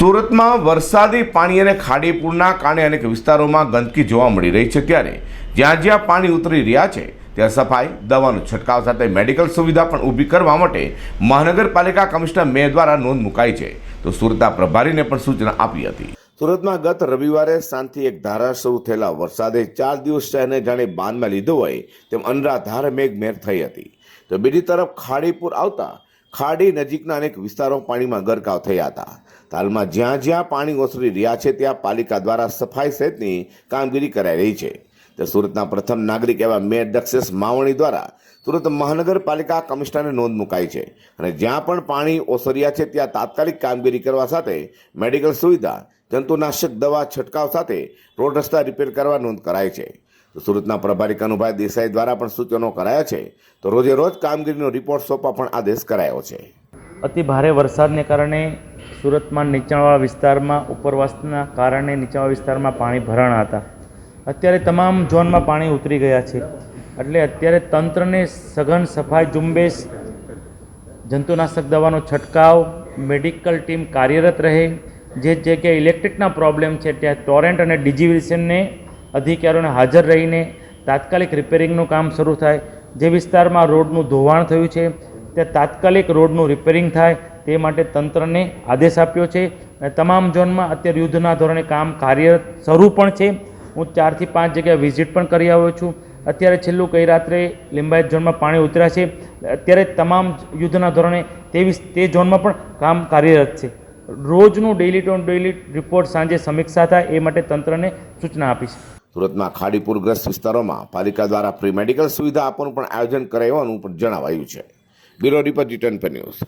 સુરતમાં વરસાદી પાણી અને ખાડીપુરના કારણે અનેક વિસ્તારોમાં ગંદકી જોવા મળી રહી છે ત્યારે જ્યાં જ્યાં પાણી ઉતરી રહ્યા છે, ત્યાં સફાઈ, દવાનો છંટકાવ સાથે મેડિકલ સુવિધા પણ ઊભી કરવા માટે મહાનગરપાલિકા કમિશનર મે દ્વારા નોંધ મુકાઈ છે. તો સુરતના પ્રભારીને પણ સૂચના આપી હતી. સુરતમાં ગત રવિવારે સાંજથી એક ધારા શરૂ થયેલા વરસાદે ચાર દિવસ શહેરને જાણે બાંધમાં લીધો હોય તેમ અનરાધાર મેઘમેર થઈ હતી. તો બીજી તરફ ખાડીપુર આવતા ખાડી નજીકના અનેક વિસ્તારો પાણીમાં ગરકાવ થયા હતા. હાલમાં જ્યાં જ્યાં પાણી ઓસરી રહ્યા છે, ત્યાં પાલિકા દ્વારા સફાઈ સહિતની કામગીરી કરાઈ રહી છે. તો સુરતના પ્રથમ નાગરિક એવા મેયર દક્ષેશ માવણી દ્વારા સુરત મહાનગરપાલિકા કમિશનરને નોંધ મુકાઈ છે. અને જ્યાં પણ પાણી ઓસર્યા છે, ત્યાં તાત્કાલિક કામગીરી કરવા સાથે મેડિકલ સુવિધા, જંતુનાશક દવા છંટકાવ સાથે રોડ રસ્તા રિપેર કરવા નોંધ કરાઈ છે. સુરતના પ્રભારી કનુભાઈ દેસાઈ દ્વારા પણ સૂચનો કરાયા છે. તો રોજે રોજ કામગીરીનો રિપોર્ટ સોંપવા પણ આદેશ કરાયો છે. અતિ ભારે વરસાદને કારણે સુરતમાં નીચાણવાળા વિસ્તારમાં, ઉપરવાસના કારણે નીચાણવાળા વિસ્તારમાં પાણી ભરાણા હતા. અત્યારે તમામ ઝોનમાં પાણી ઉતરી ગયા છે. એટલે અત્યારે તંત્રને સઘન સફાઈ ઝુંબેશ, જંતુનાશક દવાનો છંટકાવ, મેડિકલ ટીમ કાર્યરત રહે, જે જગ્યાએ ઇલેક્ટ્રિકના પ્રોબ્લેમ છે, ત્યાં ટોરેન્ટ અને ડિજીવિશનને અધિકારીઓને હાજર રહીને તાત્કાલિક રિપેરિંગનું કામ શરૂ થાય. જે વિસ્તારમાં રોડનું ધોવાણ થયું છે ત્યાં તાત્કાલિક રોડનું રિપેરિંગ થાય તે માટે તંત્રને આદેશ આપ્યો છે. અને તમામ ઝોનમાં અત્યારે યુદ્ધના ધોરણે કામ કાર્યરત શરૂ પણ છે. હું ચારથી પાંચ જગ્યાએ વિઝિટ પણ કરી આવ્યો છું. અત્યારે છેલ્લું કઈ રાત્રે લિંબાયત ઝોનમાં પાણી ઉતર્યા છે. અત્યારે તમામ યુદ્ધના ધોરણે તેવી તે ઝોનમાં પણ કામ કાર્યરત છે. રોજનું ડેઇલી ટુ ડેઇલી રિપોર્ટ સાંજે સમીક્ષા થાય એ માટે તંત્રને સૂચના આપી છે સુરતમાં ખાડીપુરગ્રસ્ત વિસ્તારોમાં પાલિકા દ્વારા ફ્રી મેડિકલ સુવિધા આપવાનું પણ આયોજન કરાયું પણ જણાવાયું છે. બ્યુરો રિપોર્ટ રિટર્ન પર ન્યૂઝ.